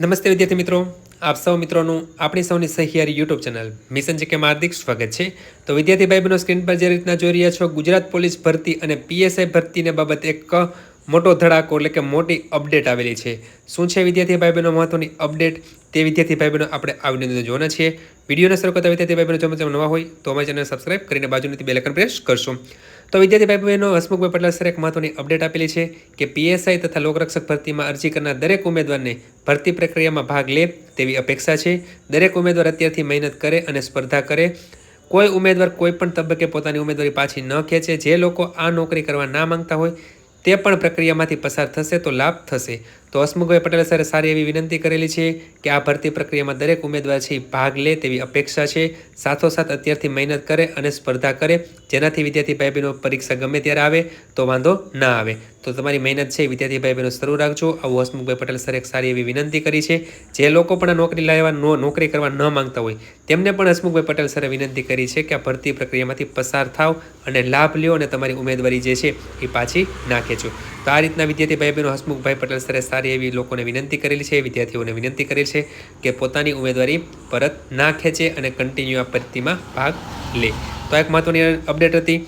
નમસ્તે વિદ્યાર્થી મિત્રો. આપ સૌ મિત્રોનું આપણી સૌની સહિયારી યુટ્યુબ ચેનલ મિશન છે કે હાર્દિક સ્વાગત છે. તો વિદ્યાર્થી ભાઈ સ્ક્રીન પર જે રીતના જોઈ રહ્યા છો, ગુજરાત પોલીસ ભરતી અને પીએસઆઈ ભરતીને બાબત એક મોટો ધડાકો એટલે કે મોટી અપડેટ આવેલી છે. શું છે વિદ્યાર્થી ભાઈ બહેનો મહત્વની અપડેટ? તે વિદ્યાર્થી ભાઈ બહેનો આપણે આવીને જોવાના છીએ. વિડીયોને શરૂ કરતા વિદ્યાર્થી ભાઈ બહેનો જો તમે નવા હોય તો અમારી ચેનલ સબસ્ક્રાઇબ કરીને બાજુની બે આઇકન પ્રેસ કરશો. તો વિદ્યાર્થી ભાઈ બહેનો હસમુખભાઈ પટેલ સર એક મહત્વની અપડેટ આપેલી છે કે પીએસઆઈ તથા લોકરક્ષક ભરતીમાં અરજી કરનાર દરેક ઉમેદવારને ભરતી પ્રક્રિયામાં ભાગ લે તેવી અપેક્ષા છે. દરેક ઉમેદવાર અત્યારથી મહેનત કરે અને સ્પર્ધા કરે. કોઈ ઉમેદવાર કોઈપણ તબક્કે પોતાની ઉમેદવારી પાછી ન ખેંચે. જે લોકો આ નોકરી કરવા ના માંગતા હોય તે પણ પ્રક્રિયામાંથી પસાર થશે તો લાભ થશે. તો હસમુખભાઈ પટેલ સરે સારી એવી વિનંતી કરેલી છે કે આ ભરતી પ્રક્રિયામાં દરેક ઉમેદવાર છે ભાગ લે તેવી અપેક્ષા છે. સાથોસાથ અત્યારથી મહેનત કરે અને સ્પર્ધા કરે. જેનાથી વિદ્યાર્થી ભાઈ બહેનો પરીક્ષા ગમે ત્યારે આવે તો વાંધો ના આવે. તો તમારી મહેનત છે વિદ્યાર્થી ભાઈ બહેનો શરૂ રાખજો. આવું હસમુખભાઈ પટેલ સરે એક સારી એવી વિનંતી કરી છે. જે લોકો પણ નોકરી લાવવા નોકરી કરવા ન માંગતા હોય, તેમને પણ હસમુખભાઈ પટેલ સરે વિનંતી કરી છે કે આ ભરતી પ્રક્રિયામાંથી પસાર થાવ અને લાભ લ્યો અને તમારી ઉમેદવારી જે છે એ પાછી ના ખેંચો તો આ રીતના વિદ્યાર્થી ભાઈ બહેનો હસમુખભાઈ પટેલ સરે સારી એવી લોકોને વિનંતી કરેલી છે, વિદ્યાર્થીઓને વિનંતી કરેલી છે કે પોતાની ઉમેદવારી પરત ના ખેંચે અને કન્ટિન્યુ આ ભરતીમાં ભાગ લે. તો એક મહત્વની અપડેટ હતી.